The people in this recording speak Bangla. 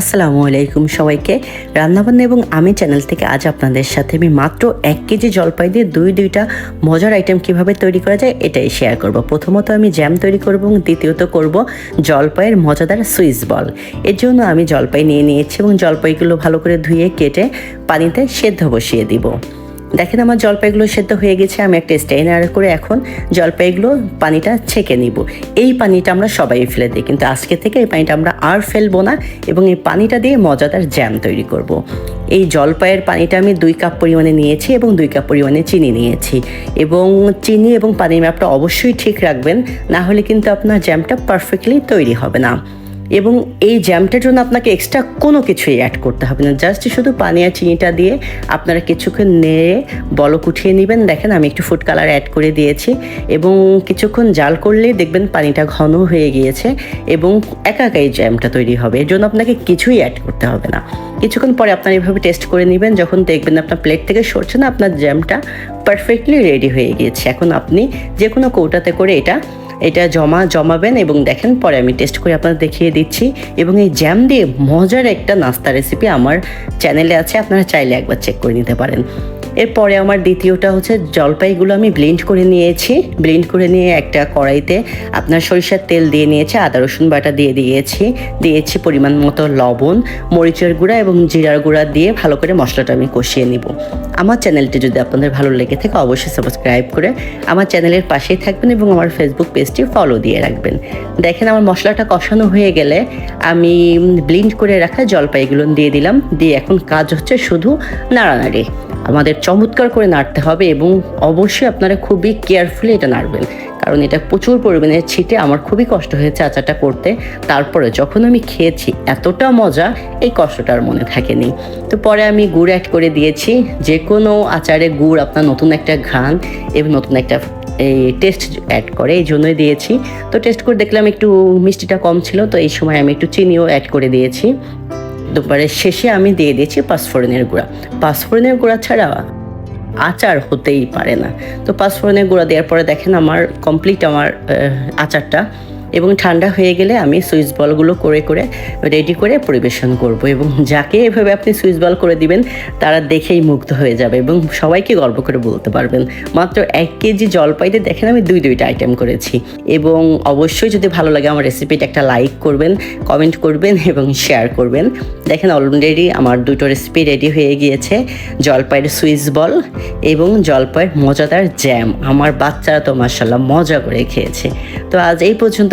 আসসালামু আলাইকুম সবাইকে। রান্নাবান্না এবং আমি চ্যানেল থেকে আজ আপনাদের সাথে আমি মাত্র এক কেজি জলপাই দিয়ে দুই দুইটা মজার আইটেম কীভাবে তৈরি করা যায় এটাই শেয়ার করব। প্রথমত আমি জ্যাম তৈরি করব এবং দ্বিতীয়ত করব জলপাইয়ের মজাদার সুইস বল এর জন্য আমি জলপাই নিয়ে নিয়েছি এবং জলপাইগুলো ভালো করে ধুয়ে কেটে পানিতে সেদ্ধ বসিয়ে দিব। দেখেন আমার জলপাইগুলো সেদ্ধ হয়ে গেছে, আমি একটা স্টেইনার করে এখন জলপাইগুলো পানিটা ছেঁকে নিব। এই পানিটা আমরা সবাই ফেলে দিই, কিন্তু আজকে থেকে এই পানিটা আমরা আর ফেলব না এবং এই পানিটা দিয়ে মজাদার জ্যাম তৈরি করব। এই জলপাইয়ের পানিটা আমি দুই কাপ পরিমাণে নিয়েছি এবং দুই কাপ পরিমাণে চিনি নিয়েছি। এবং চিনি এবং পানির ম্যাপটা অবশ্যই ঠিক রাখবেন, না হলে কিন্তু আপনার জ্যামটা পারফেক্টলি তৈরি হবে না। এবং এই জ্যামটার জন্য আপনাকে এক্সট্রা কোনো কিছুই অ্যাড করতে হবে না। জাস্ট শুধু পানি আর চিনিটা দিয়ে আপনারা কিছুক্ষণ নেড়ে বলক উঠিয়ে নেবেন। দেখেন আমি একটু ফুড কালার অ্যাড করে দিয়েছি এবং কিছুক্ষণ জাল করলে দেখবেন পানিটা ঘন হয়ে গিয়েছে এবং একা একাই জ্যামটা তৈরি হবে। এর জন্য আপনাকে কিছুই অ্যাড করতে হবে না। কিছুক্ষণ পরে আপনার এভাবে টেস্ট করে নেবেন। যখন দেখবেন আপনার প্লেট থেকে সরছে না, আপনার জ্যামটা পারফেক্টলি রেডি হয়ে গিয়েছে। এখন আপনি যে কোনো কৌটাতে করে এটা এটা জমা, জমাবেন এবং দেখেন পরে আমি টেস্ট করে আপনাদের দেখিয়ে দিচ্ছি। এবং এই জ্যাম দিয়ে মজার একটা নাস্তা রেসিপি আমার চ্যানেলে আছে, আপনারা চাইলে একবার চেক করে নিতে পারেন। এরপরে আমার দ্বিতীয়টা হচ্ছে জলপাইগুলো আমি ব্লেন্ড করে নিয়েছি। ব্লেন্ড করে নিয়ে একটা কড়াইতে আপনার সরিষার তেল দিয়ে নিয়েছি, আদা, রসুন বাটা দিয়ে দিয়েছি। দিয়েছি পরিমাণ মতো লবণ, মরিচের গুঁড়া এবং জিরার গুঁড়া দিয়ে ভালো করে মশলাটা আমি কষিয়ে নিব। আমার চ্যানেলটি যদি আপনাদের ভালো লেগে থাকে, অবশ্যই সাবস্ক্রাইব করে আমার চ্যানেলের পাশেই থাকবেন এবং আমার ফেসবুক পেজটি ফলো দিয়ে রাখবেন। দেখেন আমার মশলাটা কষানো হয়ে গেলে আমি ব্লিন্ড করে রাখা জলপাইগুলো দিয়ে দিলাম। দিয়ে এখন কাজ হচ্ছে শুধু নাড়ানাড়ি। আমাদের চমৎকার করে নাড়তে হবে এবং অবশ্যই আপনারা খুবই কেয়ারফুলি এটা নাড়বেন। কারণ এটা প্রচুর পরিমাণে ছিটে আমার খুবই কষ্ট হয়েছে আচারটা করতে। তারপরে যখন আমি খেয়েছি, এতটা মজা, এই কষ্টটার মনে থাকেনি। তো পরে আমি গুড় অ্যাড করে দিয়েছি। যে কোনো আচারে গুড়, আপনার নতুন একটা ঘ্রাণ এবং নতুন একটা, এই টেস্ট অ্যাড করে, এই জন্যই দিয়েছি। তো টেস্ট করে দেখলাম একটু মিষ্টিটা কম ছিল, তো এই সময় আমি একটু চিনিও অ্যাড করে দিয়েছি। দুপুরের শেষে আমি দিয়ে দিয়েছি পাঁচফোড়নের গুঁড়া। পাঁচফোড়নের গুঁড়া ছাড়া আচার হতেই পারে না। তো পাঁচফোড়নের গুঁড়া দেওয়ার পরে দেখেন আমার কমপ্লিট আমার আচারটা এবং ঠান্ডা হয়ে গেলে আমি সুইচ বলগুলো করে করে রেডি করে পরিবেশন করব এবং যাকে এভাবে আপনি সুইচ বল করে দিবেন, তারা দেখেই মুগ্ধ হয়ে যাবে এবং সবাইকে গর্ব করে বলতে পারবেন। মাত্র এক কেজি জলপাইতে দেখেন আমি দুই দুইটা আইটেম করেছি। এবং অবশ্যই যদি ভালো লাগে আমার রেসিপিটা একটা লাইক করবেন কমেন্ট করবেন এবং শেয়ার করবেন। দেখেন অলরেডি আমার দুটো রেসিপি রেডি হয়ে গিয়েছে, জলপাইয়ের সুইচ বল এবং জলপাইয়ের মজাদার জ্যাম আমার বাচ্চারা তো মার্শাল্লাহ মজা করে খেয়েছে। তো আজ এই পর্যন্ত